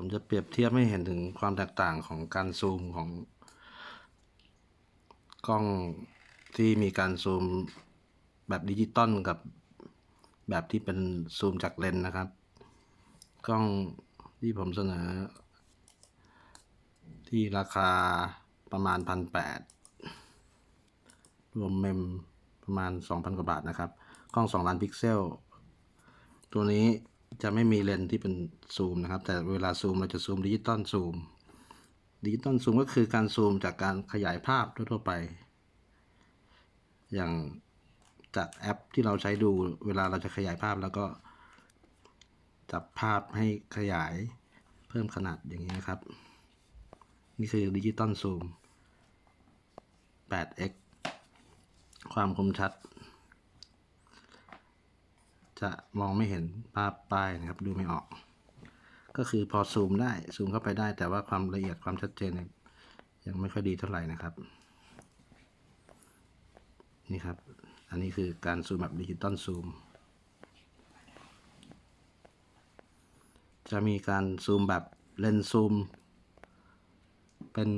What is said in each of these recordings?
ผมจะเปรียบเทียบให้เห็นถึงความแตกต่างของการซูมของ กล้องที่มีการซูมแบบดิจิตอลกับแบบที่เป็นซูมจากเลนนะครับ กล้องที่ผมเสนอ ที่ราคาประมาณพันแปดรวมเมมประมาณ 2,000 กว่าบาทนะครับ กล้อง 2 ล้านพิกเซล ตัวนี้ จะไม่มีเลนที่เป็นซูมนะครับ แต่เวลาซูมเราจะซูมดิจิตอลซูมดิจิตอลซูมก็คือการซูมจากการขยายภาพทั่วๆไป อย่างจากแอปที่เราใช้ดูเวลาเราจะขยายภาพแล้วก็ จับภาพให้ขยายเพิ่มขนาดอย่างนี้นะครับ นี่คือดิจิตอลซูม 8x ความคมชัด จะมองไม่เห็นภาพป้ายนะครับ ดูไม่ออก ก็คือพอซูมได้ซูมเข้าไปได้ แต่ว่าความละเอียดความชัดเจนยังไม่ค่อยดีเท่าไหร่นะครับ นี่ครับ อันนี้คือการซูมแบบดิจิตอลซูมจะมีการซูมแบบเลนส์ซูม เป็น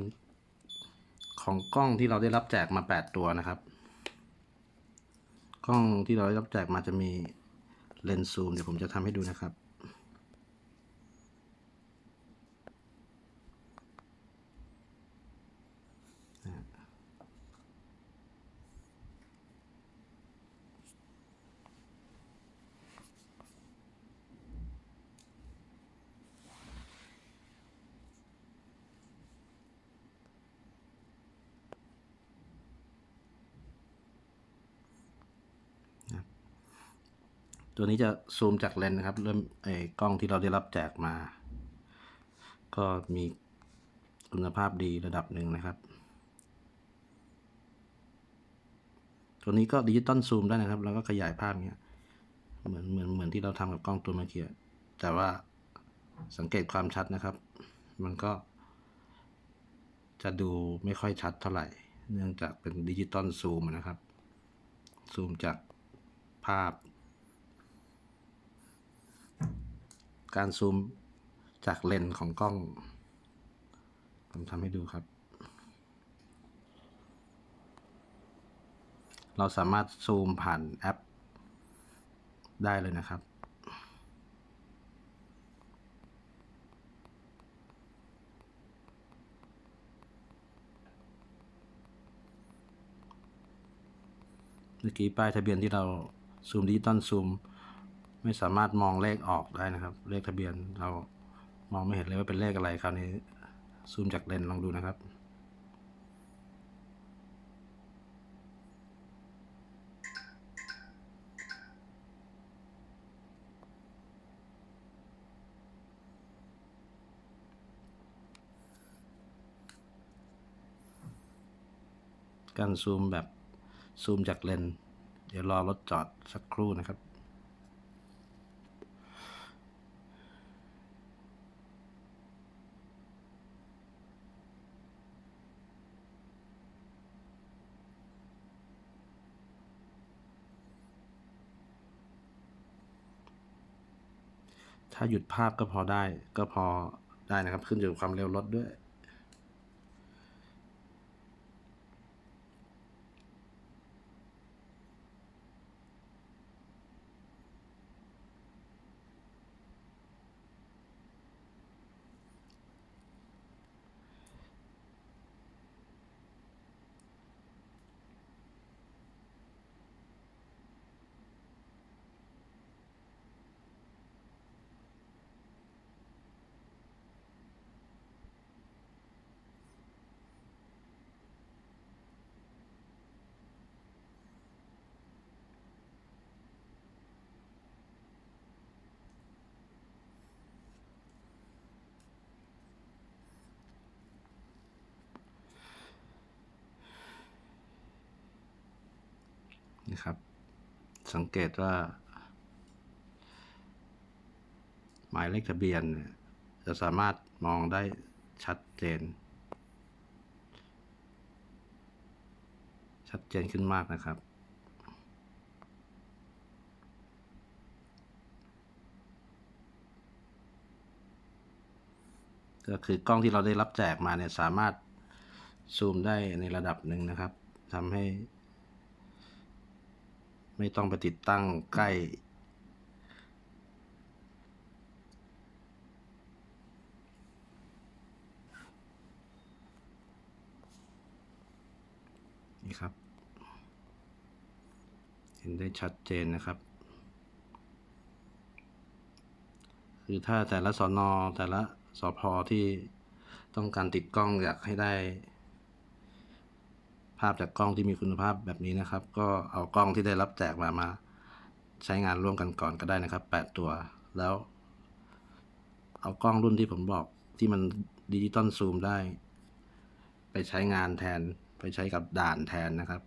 ของกล้องที่เราได้รับแจกมา 8 ตัวนะครับ กล้องที่เราได้รับแจกมาจะมี เลนส์ซูมเดี๋ยวผมจะทำให้ดูนะครับ ตัวนี้จะซูมจากเลนส์นะครับ เริ่มไอ้กล้องที่เราได้รับแจกมา ก็มีคุณภาพดีระดับหนึ่งนะครับ ตัวนี้ก็ดิจิตอลซูมได้นะครับ แล้วก็ขยายภาพเนี้ย เหมือนเหมือนเหมือนที่เราทำกับกล้องตัวเมื่อกี้แต่ว่าสังเกตความชัดนะครับ มันก็ จะดูไม่ค่อยชัดเท่าไหร่ เนื่องจากเป็นดิจิตอลซูมนะครับ ซูมจากภาพ การซูมจากเลนส์ของกล้อง ผมทำให้ดูครับ เราสามารถซูมผ่านแอป ได้เลยนะครับเมื่อกี้ป้ายทะเบียนที่เราซูมดิจิตอลซูม ไม่สามารถมองเลขออกได้นะครับ เลขทะเบียนเรามองไม่เห็นเลยว่าเป็นเลขอะไรคราวนี้ซูมจากเลนลองดูนะครับ การซูมแบบซูมจากเลน เดี๋ยวรอรถจอดสักครู่นะครับ ถ้าหยุดภาพก็พอได้ก็พอได้นะครับ ขึ้นอยู่กับความเร็วรถด้วย นะครับ สังเกตว่า หมายเลขทะเบียนเนี่ยจะสามารถมองได้ชัดเจน ชัดเจนขึ้นมากนะครับก็คือกล้องที่เราได้รับแจกมาเนี่ยสามารถซูมได้ในระดับหนึ่งนะครับทำให้ ไม่ต้องไปติดตั้งใกล้ นี่ครับ เห็นได้ชัดเจนนะครับ คือถ้าแต่ละสอนอแต่ละสอพอที่ต้องการติดกล้องอยากให้ได้ ภาพจากกล้องที่มีคุณภาพแบบนี้นะครับ ก็เอากล้องที่ได้รับแจกมามา ใช้งานร่วมกันก่อนก็ได้นะครับ 8 ตัว แล้ว เอากล้องรุ่นที่ผมบอกที่มันดิจิตอลซูมได้ ไปใช้งานแทนไปใช้กับด่านแทนนะครับ